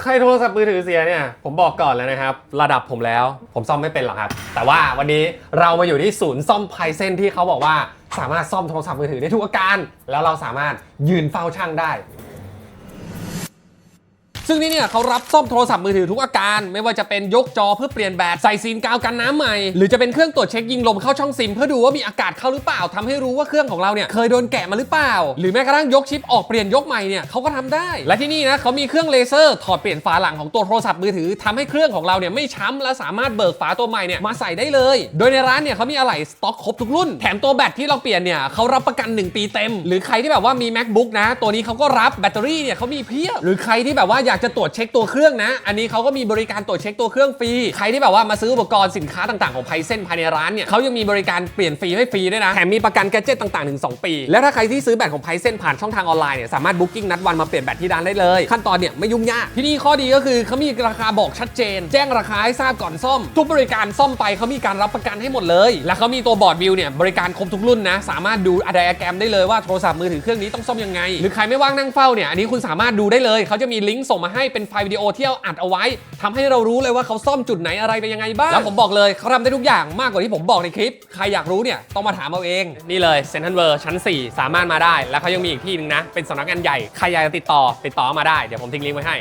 ใครโทรศัพท์มือถือเสียเนี่ย ผมบอกก่อนแล้วนะครับ ระดับผมแล้ว ผมซ่อมไม่เป็นหรอกครับ แต่ว่าวันนี้เรามาอยู่ที่ศูนย์ซ่อมไพเซนที่เขาบอกว่าสามารถซ่อมโทรศัพท์มือถือได้ทุกอาการ แล้วเราสามารถยืนเฝ้าช่างได้ ซึ่งที่เนี่ยเขารับซ่อมโทรศัพท์มือถือทุกอาการ ไม่ว่าจะเป็นยกจอเพื่อเปลี่ยนแบตใส่ซีนกาวกันน้ำใหม่ หรือจะเป็นเครื่องตรวจเช็คยิงลมเข้าช่องซิม เพื่อดูว่ามีอากาศเข้าหรือเปล่าทำให้รู้ว่าเครื่องของเราเนี่ยเคยโดนแกะมาหรือเปล่า หรือแม้กระทั่งยกชิปออกเปลี่ยนยกใหม่เนี่ยเขาก็ทำได้ และที่นี่นะเขามีเครื่องเลเซอร์ถอดเปลี่ยนฝาหลังของตัวโทรศัพท์มือถือทำให้เครื่องของเราเนี่ยไม่ช้ำและสามารถเบิกฝาตัวใหม่เนี่ยมาใส่ได้เลย โดยในร้านเนี่ยเขามีอะไหล่สต็อกครบทุกรุ่น แถมตัวแบตที่เราเปลี่ยนเนี่ยเขารับประกัน 1 ปีเต็ม หรือใครที่แบบว่ามี macbook นะ ตัวนี้เขาก็รับแบตเตอรี่เนี่ยเขามีเพียบหรือใครที่แบบว่าอยากจะตรวจเช็คตัวเครื่องนะ อันนี้เขาก็มีบริการตรวจเช็คตัวเครื่องฟรี ใครที่แบบว่ามาซื้ออุปกรณ์สินค้าต่างๆของไพเซนภายในร้านเนี่ยเขายังมีบริการเปลี่ยนฟรีให้ฟรีด้วยนะ แถมมีประกันแกดเจิตต่างๆถึง 2 ปี แล้วถ้าใครที่ซื้อแบตของไพเซนผ่านช่องทางออนไลน์เนี่ยสามารถบุ๊กิ้งนัดวันมาเปลี่ยนแบตที่ร้านได้เลย ขั้นตอนเนี่ยไม่ยุ่งยาก ที่นี่ข้อดีก็คือเขามีราคาบอกชัดเจน แจ้งราคาให้ทราบก่อนซ่อม ทุกบริการซ่อมไปเขามีการรับประกันให้หมดเลย และเขามีตัวบอร์ดวิวเนี่ยบริการครบทุกรุ่นนะ สามารถดูอะไดอะแกรมได้เลยว่าโทรศัพท์มือถือเครื่องนี้ต้องซ่อมยังไง หรือใครไม่ว่างนั่งเฝ้าเนี่ยอันนี้คุณสามารถดูได้เลยเขาจะมีลิงก์ส่งมาให้เป็นไฟล์วิดีโอที่เราอัดเอาไว้ทำให้เรารู้เลยว่าเขาซ่อมจุดไหนอะไรเป็นยังไงบ้างแล้วผมบอกเลยเขาทำได้ทุกอย่างมากกว่าที่ผมบอกในคลิป ใครอยากรู้เนี่ยต้องมาถามเอาเอง นี่เลยเซนทันเวอร์ชั้น 4 สามารถมาได้ แล้วเขายังมีอีกที่หนึงนะเป็นสำนักงานใหญ่ใครอยากจะติดต่อติดต่อมาได้เดี๋ยวผมทิ้งลิงก์ไว้ให้